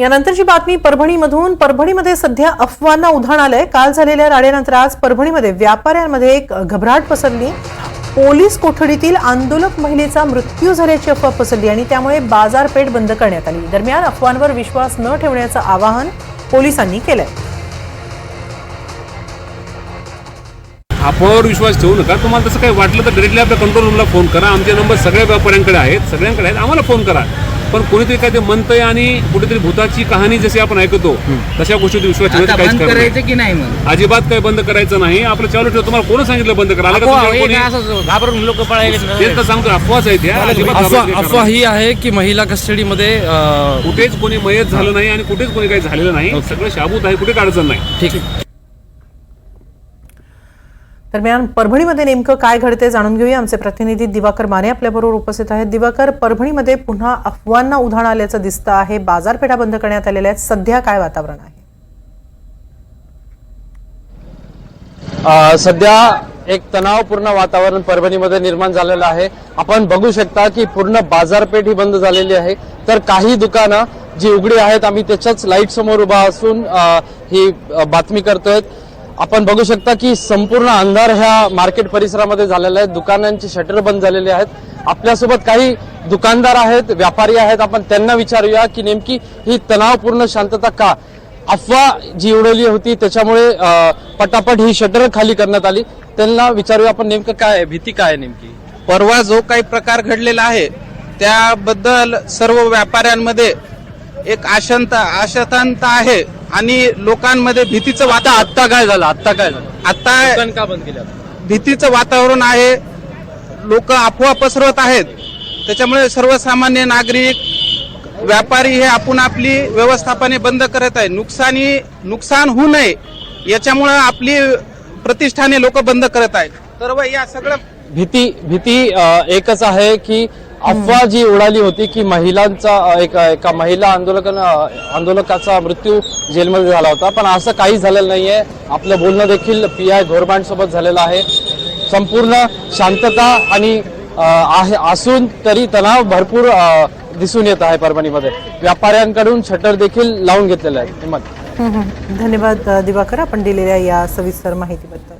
यानंतरची बातमी परभणीमधून. परभणीमध्ये सध्या अफवांना उधाण आलंय. काल झालेल्या राडेनंतर आज परभणीमध्ये व्यापाऱ्यांमध्ये एक घबराट पसरली. पोलीस कोठडीतील आंदोलक महिलेचा मृत्यू झाल्याची अफवा पसरली आणि त्यामुळे बाजारपेठ बंद करण्यात आली. दरम्यान अफवांवर विश्वास न ठेवण्याचं आवाहन पोलिसांनी केलंय. अफवावर विश्वास ठेवू नका. तुम्हाला तसं काही वाटलं तर डिरेक्टली आपल्या कंट्रोल रूमला फोन करा. आमचे नंबर सगळ्या व्यापाऱ्यांकडे आहेत. सगळ्यांकडे आहेत. आम्हाला फोन करा. पण कोणीतरी काय ते म्हणतंय आणि कुठेतरी भूताची कहाणी जशी आपण ऐकतो तशा गोष्टीवर विश्वास ठेवायचा आता काहीच बंद कारण नाही. करायचं की नाही मग? अजिबात काही बंद करायचं नाही. आपलं चालू ठेव. तुम्हाला कोण सांगितलं बंद करा आलं का अफवा, तुमच्याकडे हे कोणी? काय असं घाबरून लोक तेच तर सांगतो अफवाच आहे त्या अजिबात अफवा घाबरायचं ही आहे की महिला कस्टडीमध्ये अ, नाही. कुठेच कोणी मयत झालं नाही आणि कुठेच कोणी काही झालेलं नाही. सगळं शाबूत आहे. कुठे अडचण नाही. ठीक दरम्यान परभणीमध्ये नेमकं काय घडते जाणून घेऊया. आमचे प्रतिनिधी दिवाकर माने आपल्याबरोबर उपस्थित आहेत. दिवाकर परभणीमध्ये पुन्हा अफवांना उधाण आल्याचं दिसतं आहे. बाजारपेठा बंद करण्यात आलेल्या आहेत. सध्या काय वातावरण आहे? सध्या एक तणावपूर्ण वातावरण परभणीमध्ये निर्माण झालेलं आहे. आपण बघू शकता की पूर्ण बाजारपेठ ही बंद झालेली आहे. तर काही दुकानं जी उघडी आहेत आम्ही त्याच्याच लाइट समोर उभा असून ही बातमी करतोय. आपण बघू शकता की संपूर्ण अंधार ह्या मार्केट परिसरामध्ये झालेला आहे. दुकानांची शटर बंद झालेली आहेत. आपल्यासोबत काही दुकानदार आहेत व्यापारी आहेत. आपण त्यांना विचारूया की नेमकी ही तणावपूर्ण शांतता का? अफवा जी उडवली होती त्याच्यामुळे पटापट ही शटर खाली करण्यात आली. त्यांना विचारूया आपण नेमकं काय आहे भीती काय आहे नेमकी? परवा जो काही प्रकार घडलेला आहे त्याबद्दल सर्व व्यापाऱ्यांमध्ये एक आशंता आशंकांता आहे आणि लोकांमध्ये भीतीचं आता वाता आत्ता काय झालं? आत्ता काय झालं? आता दुकान का बंद केलं भीतीचं वातावरण आहे. लोक अफवा पसरवत आहेत. त्याच्यामुळे सर्वसामान्य नागरिक व्यापारी हे आपण आपली व्यवस्थापने बंद करत आहे. नुकसानी नुकसान होऊ नये. याच्यामुळे आपली प्रतिष्ठाने लोक बंद करत आहेत. तर व या सगळं भीती भीती अ, एकच आहे की अफवा जी उडाली होती की महिलांचा एक एका महिला आंदोलक आंदोलकाचा मृत्यू जेलमध्ये झाला होता. पण असं काही झालेलं नाहीये. आपलं बोलणं देखील पी आय घोरबांड सोबत झालेलं आहे. संपूर्ण शांतता आणि आहे असून तरी तणाव भरपूर दिसून येत आहे परभणीमध्ये. व्यापाऱ्यांकडून शटर देखील लावून घेतलेलं आहे हिंमत धन्यवाद दिवाकर. आपण दिलेल्या या सविस्तर माहितीबद्दल.